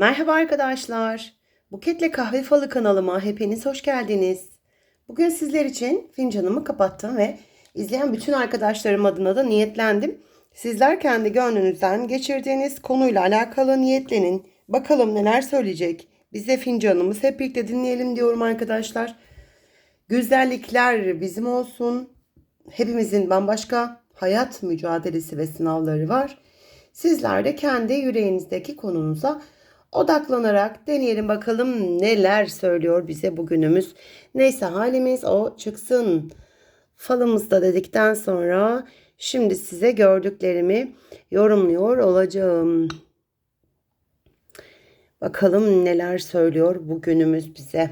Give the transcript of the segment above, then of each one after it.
Merhaba arkadaşlar. Buketle Kahve Falı kanalıma hepiniz hoş geldiniz. Bugün sizler için fincanımı kapattım ve izleyen bütün arkadaşlarım adına da niyetlendim. Sizler kendi gönlünüzden geçirdiğiniz konuyla alakalı niyetlenin. Bakalım neler söyleyecek. Bize fincanımız hep birlikte dinleyelim diyorum arkadaşlar. Güzellikler bizim olsun. Hepimizin bambaşka hayat mücadelesi ve sınavları var. Sizler de kendi yüreğinizdeki konunuza odaklanarak deneyelim bakalım neler söylüyor bize bugünümüz. Neyse halimiz o çıksın. Falımızda dedikten sonra şimdi size gördüklerimi yorumluyor olacağım. Bakalım neler söylüyor bugünümüz bize.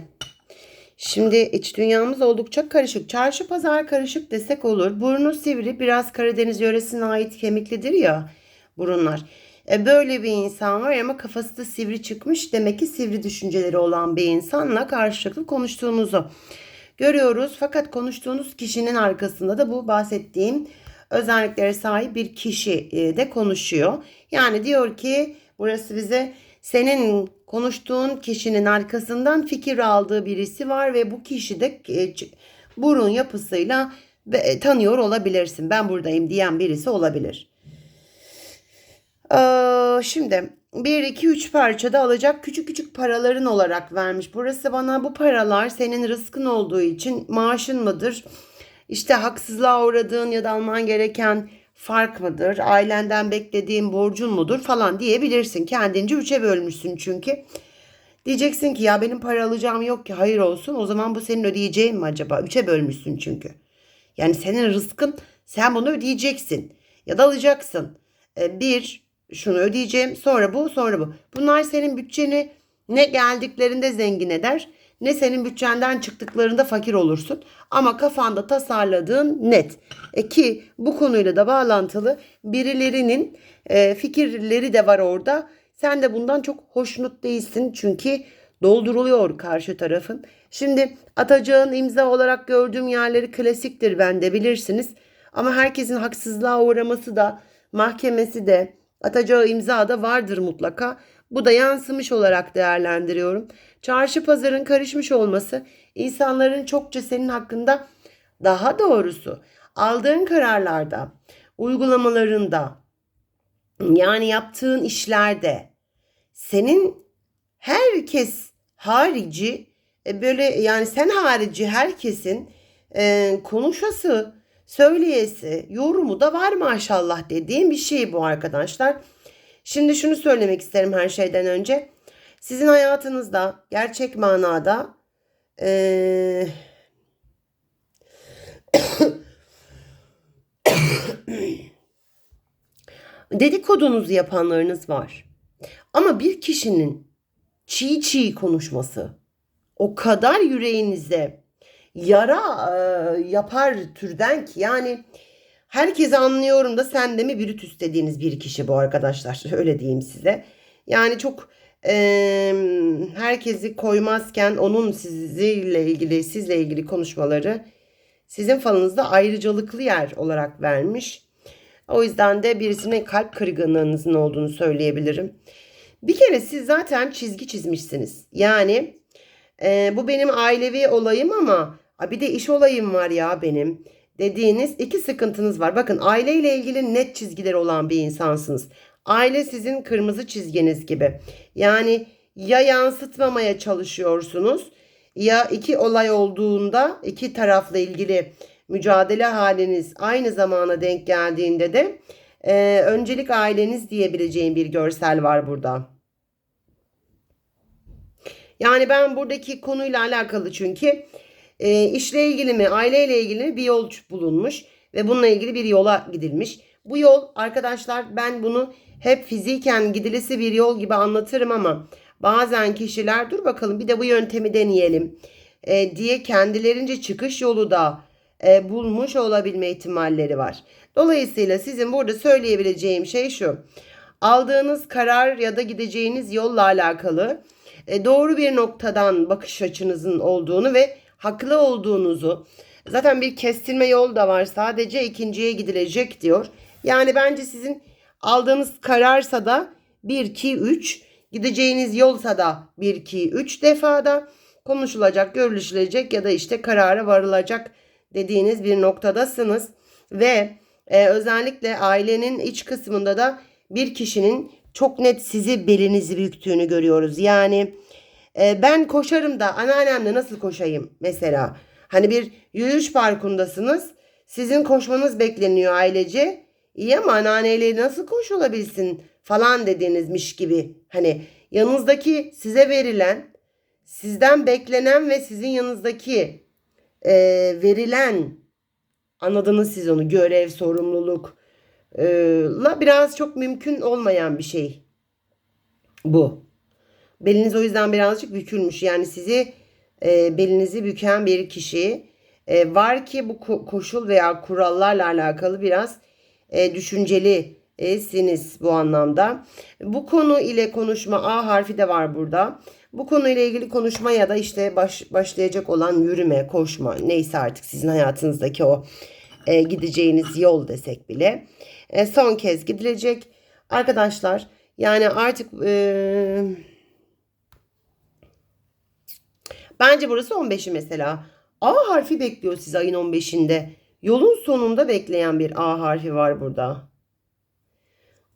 Şimdi iç dünyamız oldukça karışık. Çarşı pazar karışık desek olur. Burnu sivri biraz Karadeniz yöresine ait kemiklidir ya burunlar. E, böyle bir insan var ama kafası da sivri çıkmış. Demek ki sivri düşünceleri olan bir insanla karşılıklı konuştuğunuzu görüyoruz. Fakat konuştuğunuz kişinin arkasında da bu bahsettiğim özelliklere sahip bir kişi e, de konuşuyor. Yani diyor ki burası bize senin konuştuğun kişinin arkasından fikir aldığı birisi var ve bu kişi de e, burun yapısıyla tanıyor olabilirsin. Ben buradayım diyen birisi olabilir. Ee, şimdi 1, 2, 3 parçada alacak küçük küçük paraların olarak vermiş. Burası bana bu paralar senin rızkın olduğu için maaşın mıdır? İşte haksızlığa uğradığın ya da alman gereken fark mıdır? Ailenden beklediğin borcun mudur falan diyebilirsin. Kendince üçe bölmüşsün çünkü. Diyeceksin ki ya benim para alacağım yok ki hayır olsun. O zaman bu senin ödeyeceğin mi acaba? Üçe bölmüşsün çünkü. Yani senin rızkın sen bunu ödeyeceksin. Ya da alacaksın. Ee, bir, şunu ödeyeceğim sonra bu sonra bu. Bunlar senin bütçeni ne geldiklerinde zengin eder ne senin bütçenden çıktıklarında fakir olursun. Ama kafanda tasarladığın net. E ki bu konuyla da bağlantılı birilerinin e, fikirleri de var orada. Sen de bundan çok hoşnut değilsin çünkü dolduruluyor karşı tarafın. Şimdi atacağın imza olarak gördüğüm yerleri klasiktir ben de bilirsiniz. Ama herkesin haksızlığa uğraması da mahkemesi de atacağı imza da vardır mutlaka. Bu da yansımış olarak değerlendiriyorum. Çarşı pazarın karışmış olması insanların çokça senin hakkında daha doğrusu aldığın kararlarda, uygulamalarında yani yaptığın işlerde senin herkes harici e, böyle yani sen harici herkesin e, konuşası, söyleyesi, yorumu da var maşallah dediğim bir şey bu arkadaşlar. Şimdi şunu söylemek isterim her şeyden önce. Sizin hayatınızda gerçek manada ee, dedikodunuzu yapanlarınız var. Ama bir kişinin çiğ çiğ konuşması o kadar yüreğinize yara e, yapar türden ki yani herkese anlıyorum da sen de mi Brutus dediğiniz bir kişi bu arkadaşlar öyle diyeyim size. Yani çok e, herkesi koymazken onun sizinle ilgili sizle ilgili konuşmaları sizin falınızda ayrıcalıklı yer olarak vermiş. O yüzden de birisine kalp kırgınlığınızın olduğunu söyleyebilirim. Bir kere siz zaten çizgi çizmişsiniz. Yani e, bu benim ailevi olayım ama bir de iş olayım var ya benim dediğiniz iki sıkıntınız var. Bakın aileyle ilgili net çizgileri olan bir insansınız. Aile sizin kırmızı çizginiz gibi. Yani ya yansıtmamaya çalışıyorsunuz ya iki olay olduğunda iki tarafla ilgili mücadele haliniz aynı zamana denk geldiğinde de e, öncelik aileniz diyebileceğim bir görsel var burada. Yani ben buradaki konuyla alakalı çünkü e, işle ilgili mi, aileyle ilgili mi bir yol bulunmuş ve bununla ilgili bir yola gidilmiş. Bu yol arkadaşlar ben bunu hep fiziken gidilisi bir yol gibi anlatırım ama bazen kişiler dur bakalım bir de bu yöntemi deneyelim e, diye kendilerince çıkış yolu da e, bulmuş olabilme ihtimalleri var. Dolayısıyla sizin burada söyleyebileceğim şey şu. Aldığınız karar ya da gideceğiniz yolla alakalı e, doğru bir noktadan bakış açınızın olduğunu ve haklı olduğunuzu zaten bir kestirme yol da var sadece ikinciye gidilecek diyor. Yani bence sizin aldığınız kararsa da 1, 2, 3 Gideceğiniz yolsa da 1, 2, 3 defada konuşulacak, görüşülecek ya da işte karara varılacak dediğiniz bir noktadasınız. Ve e, özellikle ailenin iç kısmında da bir kişinin çok net sizi belinizi büktüğünü görüyoruz. Yani e, ben koşarım da anneannemle nasıl koşayım mesela. Hani bir yürüyüş parkundasınız. Sizin koşmanız bekleniyor ailece. İyi ama anneanneyle nasıl koşulabilsin falan dediğinizmiş gibi. Hani yanınızdaki size verilen, sizden beklenen ve sizin yanınızdaki e, verilen anladınız siz onu görev, sorumluluk e, la biraz çok mümkün olmayan bir şey bu. Beliniz o yüzden birazcık bükülmüş. Yani sizi e, belinizi büken bir kişi e, var ki bu ko- koşul veya kurallarla alakalı biraz e, düşünceli siniz bu anlamda. Bu konu ile konuşma A harfi de var burada. Bu konuyla ilgili konuşma ya da işte baş, başlayacak olan yürüme, koşma neyse artık sizin hayatınızdaki o e, gideceğiniz yol desek bile e, son kez gidilecek. Arkadaşlar yani artık e, bence burası 15'i mesela. A harfi bekliyor sizi ayın 15'inde. Yolun sonunda bekleyen bir A harfi var burada.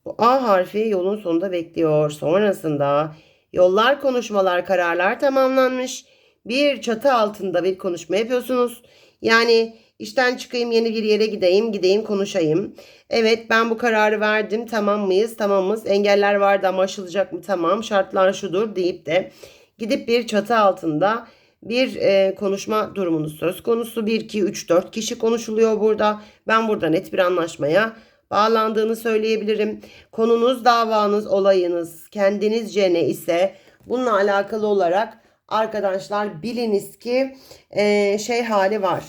Bu A harfi yolun sonunda bekliyor. Sonrasında yollar, konuşmalar, kararlar tamamlanmış. Bir çatı altında bir konuşma yapıyorsunuz. Yani işten çıkayım yeni bir yere gideyim, gideyim konuşayım. Evet ben bu kararı verdim. Tamam mıyız? Tamamız. Engeller vardı ama aşılacak mı? Tamam. Şartlar şudur deyip de gidip bir çatı altında bir e, konuşma durumunuz söz konusu. 1, 2, 3, 4 kişi konuşuluyor burada. Ben burada net bir anlaşmaya bağlandığını söyleyebilirim. Konunuz, davanız, olayınız kendinizce ne ise bununla alakalı olarak arkadaşlar biliniz ki e, şey hali var.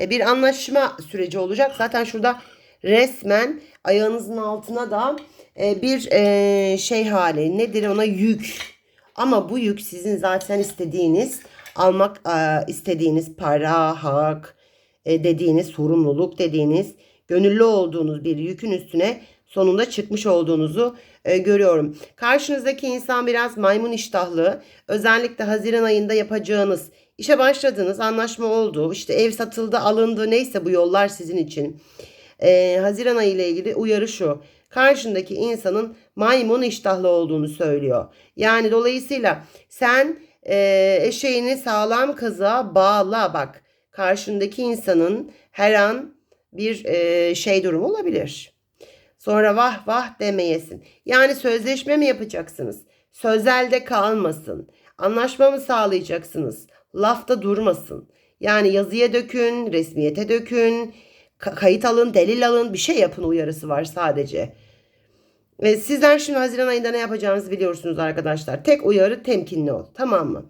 E, bir anlaşma süreci olacak. Zaten şurada resmen ayağınızın altına da e, bir e, şey hali nedir ona yük. Ama bu yük sizin zaten istediğiniz almak e, istediğiniz para, hak e, dediğiniz sorumluluk dediğiniz gönüllü olduğunuz bir yükün üstüne sonunda çıkmış olduğunuzu e, görüyorum. Karşınızdaki insan biraz maymun iştahlı. Özellikle Haziran ayında yapacağınız işe başladınız, anlaşma oldu, işte ev satıldı, alındı neyse bu yollar sizin için. Haziran ayı ile ilgili uyarı şu. Karşındaki insanın maymun iştahlı olduğunu söylüyor. Yani dolayısıyla sen e, eşeğini sağlam kazığa bağla bak. Karşındaki insanın her an bir e, şey durumu olabilir. Sonra vah vah demeyesin. Yani sözleşme mi yapacaksınız? Sözelde kalmasın. Anlaşma mı sağlayacaksınız? Lafta durmasın. Yani yazıya dökün, resmiyete dökün, kayıt alın, delil alın, bir şey yapın uyarısı var sadece. Ve sizler şimdi Haziran ayında ne yapacağınızı biliyorsunuz arkadaşlar. Tek uyarı temkinli ol. Tamam mı?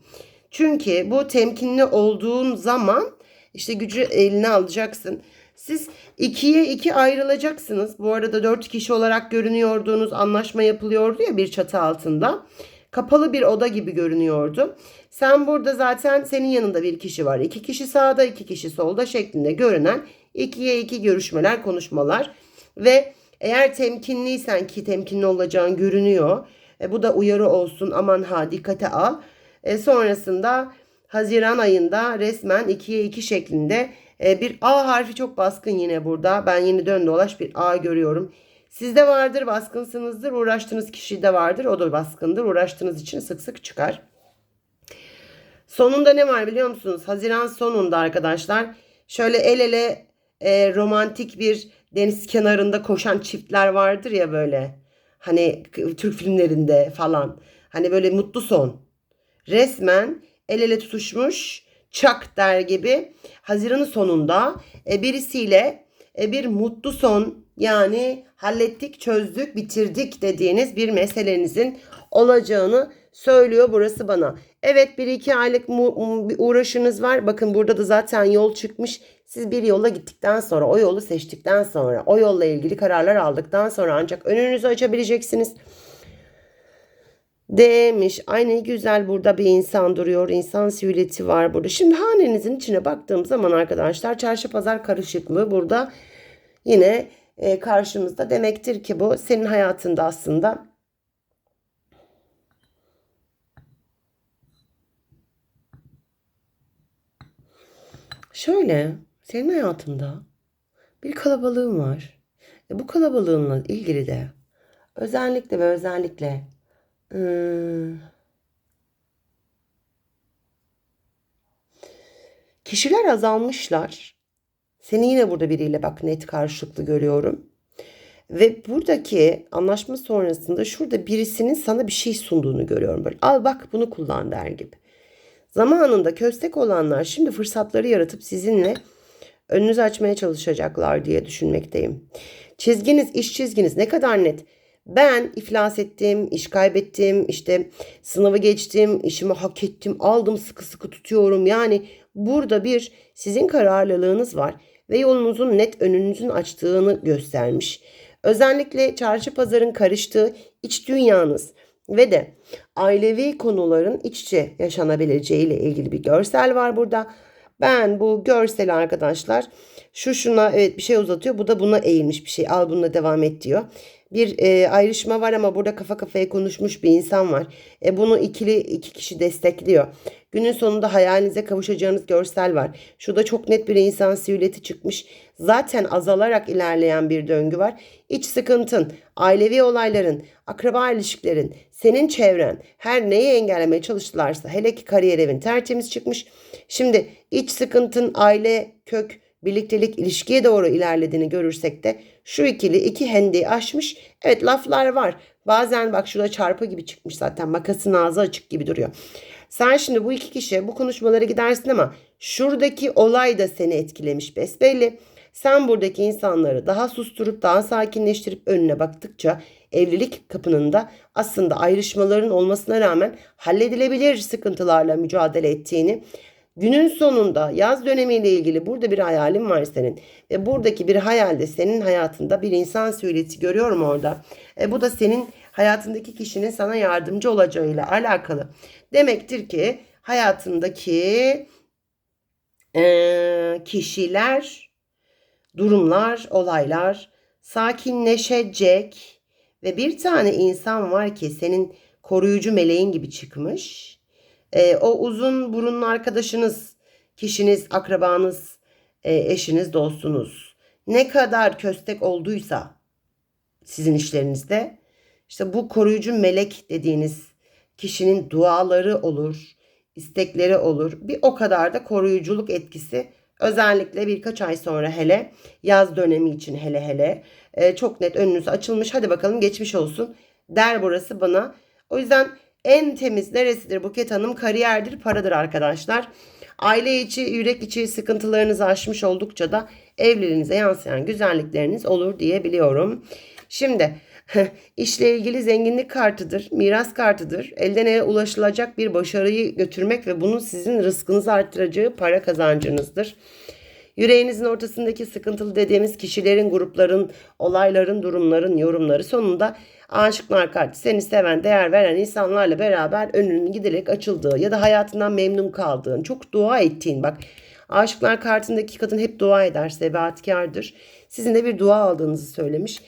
Çünkü bu temkinli olduğun zaman işte gücü eline alacaksın. Siz ikiye iki ayrılacaksınız. Bu arada dört kişi olarak görünüyordunuz. Anlaşma yapılıyordu ya bir çatı altında. Kapalı bir oda gibi görünüyordu. Sen burada zaten senin yanında bir kişi var. İki kişi sağda, iki kişi solda şeklinde görünen ikiye iki görüşmeler, konuşmalar ve eğer temkinliysen ki temkinli olacağın görünüyor. E, bu da uyarı olsun aman ha dikkate al. E, sonrasında Haziran ayında resmen 2'ye 2 şeklinde e, bir A harfi çok baskın yine burada. Ben yeni dön dolaş bir A görüyorum. Sizde vardır baskınsınızdır uğraştığınız kişi de vardır o da baskındır uğraştığınız için sık sık çıkar. Sonunda ne var biliyor musunuz? Haziran sonunda arkadaşlar şöyle el ele e, romantik bir deniz kenarında koşan çiftler vardır ya böyle. Hani Türk filmlerinde falan. Hani böyle mutlu son. Resmen el ele tutuşmuş çak der gibi Haziran'ın sonunda e, birisiyle e, bir mutlu son yani hallettik, çözdük, bitirdik dediğiniz bir meselenizin olacağını söylüyor burası bana. Evet bir iki aylık uğraşınız var. Bakın burada da zaten yol çıkmış. Siz bir yola gittikten sonra, o yolu seçtikten sonra, o yolla ilgili kararlar aldıktan sonra ancak önünüzü açabileceksiniz. Demiş. Ay ne güzel burada bir insan duruyor. İnsan silüeti var burada. Şimdi hanenizin içine baktığım zaman arkadaşlar çarşı pazar karışıklığı burada yine e, karşımızda. Demektir ki bu senin hayatında aslında şöyle senin hayatında bir kalabalığın var. E, bu kalabalığınla ilgili de özellikle ve özellikle ıı, kişiler azalmışlar. Seni yine burada biriyle bak net karşılıklı görüyorum. Ve buradaki anlaşma sonrasında şurada birisinin sana bir şey sunduğunu görüyorum. Böyle al bak bunu kullan der gibi. Zamanında köstek olanlar şimdi fırsatları yaratıp sizinle önünüzü açmaya çalışacaklar diye düşünmekteyim. Çizginiz, iş çizginiz ne kadar net. Ben iflas ettim, iş kaybettim, işte sınavı geçtim, işimi hak ettim, aldım sıkı sıkı tutuyorum. Yani burada bir sizin kararlılığınız var ve yolunuzun net önünüzün açtığını göstermiş. Özellikle çarşı pazarın karıştığı iç dünyanız ve de ailevi konuların iç içe yaşanabileceği ile ilgili bir görsel var burada. Ben bu görseli arkadaşlar şu şuna evet bir şey uzatıyor. Bu da buna eğilmiş bir şey. Al bununla devam et diyor. Bir e, ayrışma var ama burada kafa kafaya konuşmuş bir insan var. E, bunu ikili iki kişi destekliyor. Günün sonunda hayalinize kavuşacağınız görsel var. Şurada çok net bir insan silüeti çıkmış. Zaten azalarak ilerleyen bir döngü var. İç sıkıntın, ailevi olayların, akraba ilişkilerin, senin çevren her neyi engellemeye çalıştılarsa hele ki kariyer evin tertemiz çıkmış. Şimdi iç sıkıntın, aile, kök, birliktelik, ilişkiye doğru ilerlediğini görürsek de şu ikili iki hendeyi aşmış. Evet laflar var. Bazen bak şurada çarpı gibi çıkmış zaten makasın ağzı açık gibi duruyor. Sen şimdi bu iki kişi bu konuşmalara gidersin ama şuradaki olay da seni etkilemiş besbelli. Sen buradaki insanları daha susturup daha sakinleştirip önüne baktıkça evlilik kapının da aslında ayrışmaların olmasına rağmen halledilebilir sıkıntılarla mücadele ettiğini Günün sonunda yaz dönemiyle ilgili burada bir hayalin var senin. Ve buradaki bir hayalde senin hayatında bir insan söyleti görüyorum orada. E, bu da senin hayatındaki kişinin sana yardımcı olacağıyla alakalı. Demektir ki hayatındaki e, kişiler, durumlar, olaylar sakinleşecek ve bir tane insan var ki senin koruyucu meleğin gibi çıkmış e, o uzun burunlu arkadaşınız, kişiniz, akrabanız, e, eşiniz, dostunuz ne kadar köstek olduysa sizin işlerinizde işte bu koruyucu melek dediğiniz kişinin duaları olur, istekleri olur. Bir o kadar da koruyuculuk etkisi özellikle birkaç ay sonra hele yaz dönemi için hele hele e, çok net önünüz açılmış. Hadi bakalım geçmiş olsun der burası bana. O yüzden en temiz neresidir Buket Hanım? Kariyerdir, paradır arkadaşlar. Aile içi, yürek içi sıkıntılarınızı aşmış oldukça da evliliğinize yansıyan güzellikleriniz olur diyebiliyorum. Şimdi işle ilgili zenginlik kartıdır, miras kartıdır. Elden ele ulaşılacak bir başarıyı götürmek ve bunun sizin rızkınızı arttıracağı para kazancınızdır. Yüreğinizin ortasındaki sıkıntılı dediğimiz kişilerin, grupların, olayların, durumların, yorumları sonunda aşıklar kartı seni seven, değer veren insanlarla beraber önünün giderek açıldığı ya da hayatından memnun kaldığın, çok dua ettiğin bak aşıklar kartındaki kadın hep dua eder, sebahatkardır. Sizin de bir dua aldığınızı söylemiş.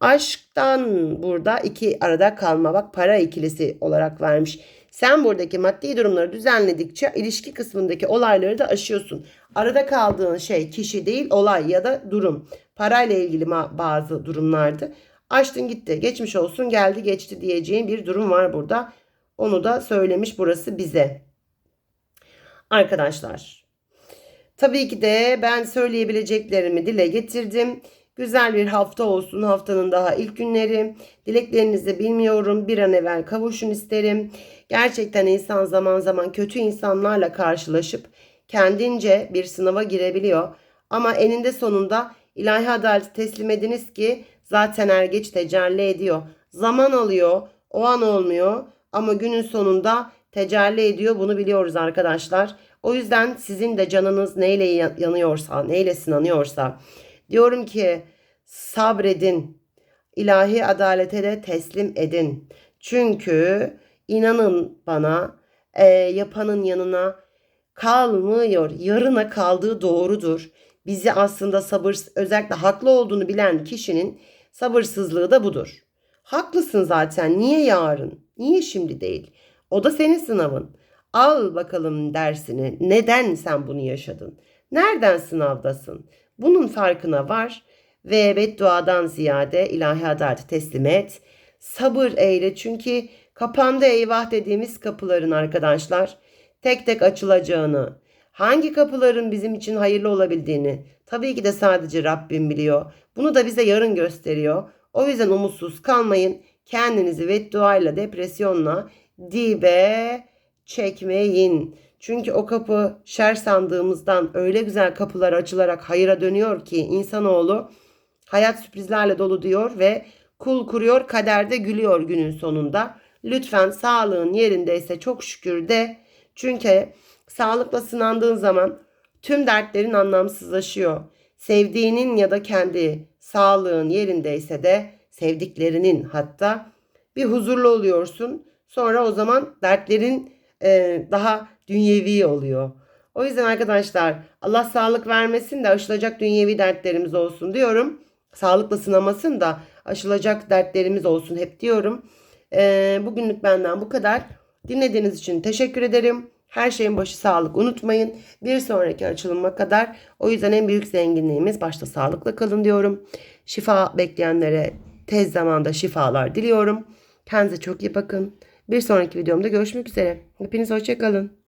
Aşktan burada iki arada kalma bak para ikilisi olarak vermiş. Sen buradaki maddi durumları düzenledikçe ilişki kısmındaki olayları da aşıyorsun. Arada kaldığın şey kişi değil olay ya da durum. Parayla ilgili bazı durumlardı. Açtın gitti. Geçmiş olsun geldi geçti diyeceğin bir durum var burada. Onu da söylemiş burası bize. Arkadaşlar. Tabii ki de ben söyleyebileceklerimi dile getirdim. Güzel bir hafta olsun. Haftanın daha ilk günleri. Dileklerinizi bilmiyorum. Bir an evvel kavuşun isterim. Gerçekten insan zaman zaman kötü insanlarla karşılaşıp kendince bir sınava girebiliyor. Ama eninde sonunda ilahi adaleti teslim ediniz ki zaten er geç tecelli ediyor. Zaman alıyor, o an olmuyor ama günün sonunda tecelli ediyor. Bunu biliyoruz arkadaşlar. O yüzden sizin de canınız neyle yanıyorsa, neyle sınanıyorsa diyorum ki sabredin. İlahi adalete de teslim edin. Çünkü inanın bana e, yapanın yanına kalmıyor. Yarına kaldığı doğrudur. Bizi aslında sabır özellikle haklı olduğunu bilen kişinin sabırsızlığı da budur. Haklısın zaten. Niye yarın? Niye şimdi değil? O da senin sınavın. Al bakalım dersini. Neden sen bunu yaşadın? Nereden sınavdasın? Bunun farkına var ve bedduadan ziyade ilahi adaleti teslim et. Sabır eyle çünkü kapandı eyvah dediğimiz kapıların arkadaşlar tek tek açılacağını, hangi kapıların bizim için hayırlı olabildiğini tabii ki de sadece Rabbim biliyor. Bunu da bize yarın gösteriyor. O yüzden umutsuz kalmayın. Kendinizi bedduayla, depresyonla dibe çekmeyin. Çünkü o kapı şer sandığımızdan öyle güzel kapılar açılarak hayıra dönüyor ki insanoğlu hayat sürprizlerle dolu diyor ve kul kuruyor kaderde gülüyor günün sonunda. Lütfen sağlığın yerindeyse çok şükür de çünkü sağlıkla sınandığın zaman tüm dertlerin anlamsızlaşıyor. Sevdiğinin ya da kendi sağlığın yerindeyse de sevdiklerinin hatta bir huzurlu oluyorsun. Sonra o zaman dertlerin e, daha dünyevi oluyor. O yüzden arkadaşlar Allah sağlık vermesin de aşılacak dünyevi dertlerimiz olsun diyorum. Sağlıkla sınamasın da aşılacak dertlerimiz olsun hep diyorum. E, bugünlük benden bu kadar. Dinlediğiniz için teşekkür ederim. Her şeyin başı sağlık unutmayın. Bir sonraki açılıma kadar o yüzden en büyük zenginliğimiz başta sağlıkla kalın diyorum. Şifa bekleyenlere tez zamanda şifalar diliyorum. Kendinize çok iyi bakın. Bir sonraki videomda görüşmek üzere. Hepiniz hoşçakalın.